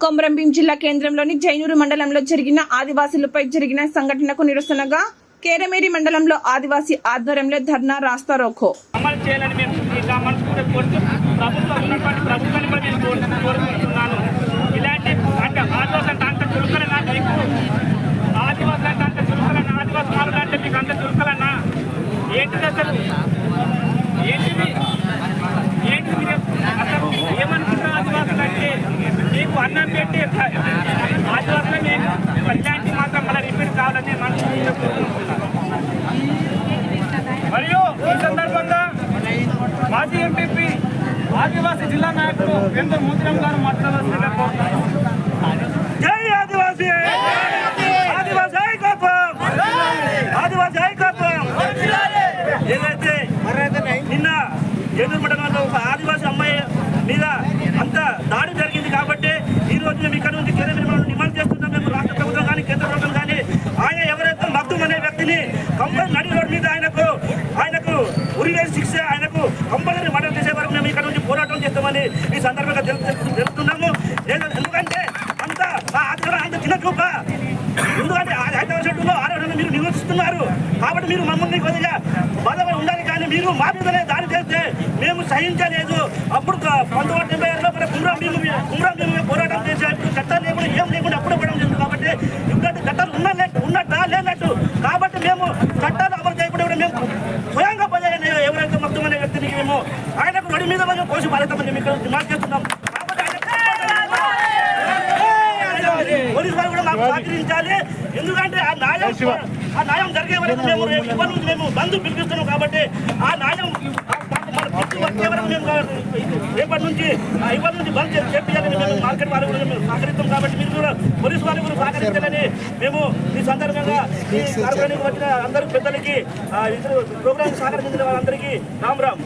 కుమ్రంభీం జిల్లా కేంద్రంలోని జైనూరు మండలంలో జరిగిన ఆదివాసులపై జరిగిన సంఘటనకు నిరసనగా కేరమేరి మండలంలో ఆదివాసీ ఆధ్వర్యంలో ధర్నా రాస్తారోఖో అమలు చేయాలని మేము ఇంకా మనస్ఫూర్తిగా కోరుతూ ప్రభుత్వం ఉన్నటువంటి ప్రభుత్వాన్ని కూడా నేను కోరు- కోరుకుంటున్నాను ఇలాంటి అంటే ఆదివాసం అంటే అంత చురుకలన్నా మీకు ఆదివాసం అంటే అంత చురుకలన్నా ఆదివాసం మారులు అంటే మీకు అంత చురుకలన్నా ఏంటిది అసలు ఏంటిది ఏంటి మీరు అసలు ఏమనుకుంటున్నారు ఆదివాసులు అంటే మీకు అన్నం పెట్టి ఆదివాసులు నేను ఇలాంటి మాత్రం మళ్ళీ రిపీట్ కావాలని మనస్ఫూర్తిగా కోరుకుంటున్నాను మరియు ఈ సందర్భంగా మాజీ ఎంపీ ఆదివాసీ జిల్లా నాయకుడు వెంకట మోతిరామ్ గారు మాట్లాడాల్సిందిగా కోరుతున్నాను. జై ఆదివాసీ! ఆదివాసీ ఐక్యత్వం ఆదివాసీ ఐక్యత్వం ఏదైతే నిన్న జనూరు మండలంలో ఒక ఆదివాసీ అమ్మాయి మీద అంత దాడి జరిగింది కాబట్టి ఈ రోజు మేము ఇక్కడ నుంచి కేరళ ఈ సందర్భంగా తెలుపు- తెలుపుతున్నాము. ఎందుకంటే అంత ఆ ఆదివారం అంత చిన్న చూప. ఎందుకంటే ఆ హైదరాబాద్ చెట్టులో ఆరోగ్యం మీరు నివసిస్తున్నారు కాబట్టి మీరు మమ్మల్ని కొద్దిగా బాధపడి ఉండాలి కానీ మీరు మా మీదనే దాడి చేస్తే మేము సహించలేదు. అప్పుడు పంతొమ్మిది వందల డెబ్బై ఆరులో మన కుమ్రం భీము మీద- పోరాటం చేశారు చట్టాలు లేకుండా ఏం లేకుండా అప్పుడు పడడం చేస్తుంది కాబట్టి ఇప్పుడు చట్టాలు ఉన్న ఉన్నట్ట లేనట్టు. కాబట్టి మేము నడి మీద మనం కోసి పారేస్తామని ఇక్కడ డిమాండ్ చేస్తున్నాం. పోలీసు వారు కూడా మాకు సహకరించాలి. ఎందుకంటే ఆ న్యాయం ఆ న్యాయం జరిగే వరకు మేము నుంచి మేము బంధు పిలిపిస్తున్నాం కాబట్టి ఆ న్యాయం మాకు మేము రేపటి నుంచి ఇప్పటి నుంచి బంద్ చేపించాలని మేము మార్కెట్ వారు కూడా మేము సహకరిస్తాం కాబట్టి మీరు కూడా పోలీసు వారు కూడా సహకరించాలని మేము ఈ సందర్భంగా ఈ కార్యక్రమానికి వచ్చిన అందరి పెద్దలకి ఆ ఇతర ప్రోగ్రాం సహకరించిన వాళ్ళందరికీ రామ్ రామ్.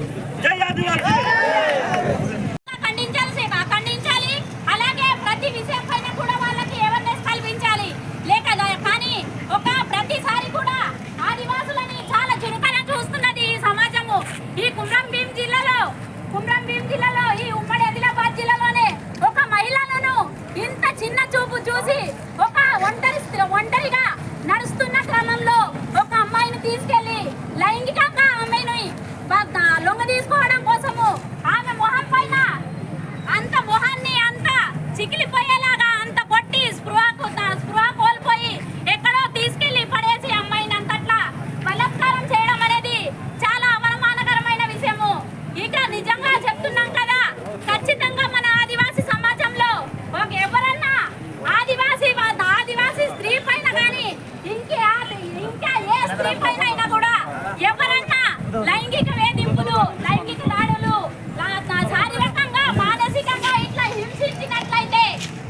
లైంగిక వేధింపులు.